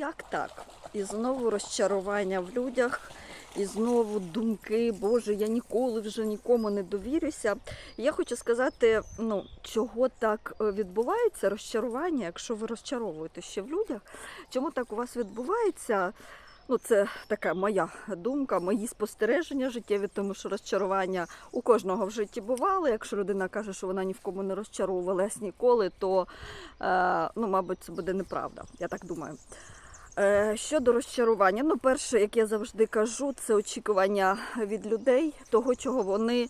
Як так? І знову розчарування в людях, і знову думки, Боже, я ніколи вже нікому не довірюся. Я хочу сказати, ну, чого так е, відбувається розчарування, якщо ви розчаровуєте ще в людях, чому так у вас відбувається? Ну, це така моя думка, мої спостереження життєві, тому що розчарування у кожного в житті бувало. Якщо людина каже, що вона ні в кому не розчаровувалась ніколи, то е, ну, мабуть, це буде неправда. Я так думаю. Е, Щодо розчарування, ну, перше, як я завжди кажу, це очікування від людей, того, чого вони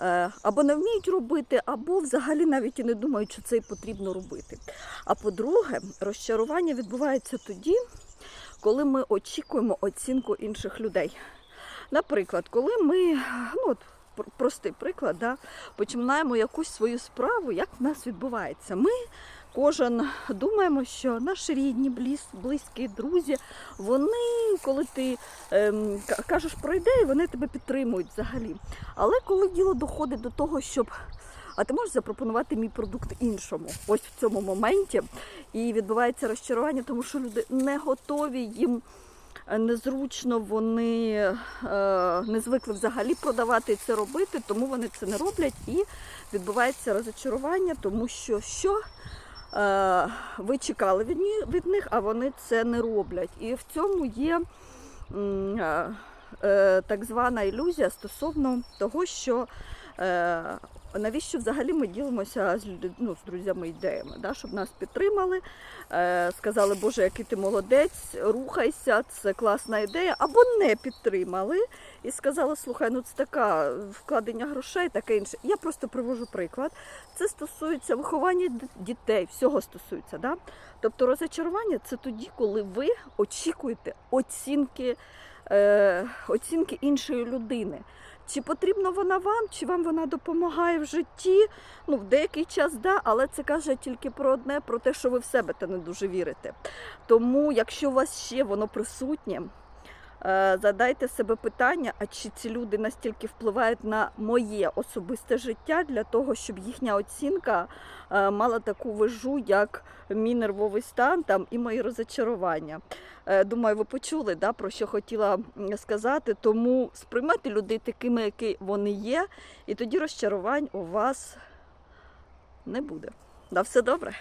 е, або не вміють робити, або взагалі навіть і не думають, що це і потрібно робити. А по-друге, розчарування відбувається тоді, коли ми очікуємо оцінку інших людей. Наприклад, коли ми, ну от простий приклад, да, починаємо якусь свою справу, як в нас відбувається. Ми кожен думаємо, що наші рідні, близькі, друзі, вони, коли ти ем, кажеш про ідею, вони тебе підтримують взагалі. Але коли діло доходить до того, щоб а ти можеш запропонувати мій продукт іншому, ось в цьому моменті, і відбувається розчарування, тому що люди не готові їм. е, Незручно вони е, не звикли взагалі продавати і це робити, тому вони це не роблять і відбувається розочарування, тому що що ви чекали від, них, а вони це не роблять. І в цьому є е, е, так звана ілюзія стосовно того, що е, навіщо взагалі ми ділимося з, ну, з друзями ідеями, да? щоб нас підтримали, е, сказали, Боже, який ти молодець, рухайся, це класна ідея, або не підтримали і сказали, слухай, ну це така вкладення грошей, таке інше. Я просто привожу приклад. Це стосується виховання дітей, всього стосується. Да? Тобто розочарування це тоді, коли ви очікуєте оцінки, е, оцінки іншої людини. Чи потрібна вона вам, чи вам вона допомагає в житті? Ну, в деякий час да, але це каже тільки про одне, про те, що ви в себе та не дуже вірите. Тому, якщо у вас ще воно присутнє, задайте себе питання, а чи ці люди настільки впливають на моє особисте життя для того, щоб їхня оцінка е, мала таку вижу, як мій нервовий стан там і мої розочарування. Е, Думаю, ви почули, да, про що хотіла сказати. Тому сприймайте людей такими, які вони є, і тоді розчарувань у вас не буде. На все добре.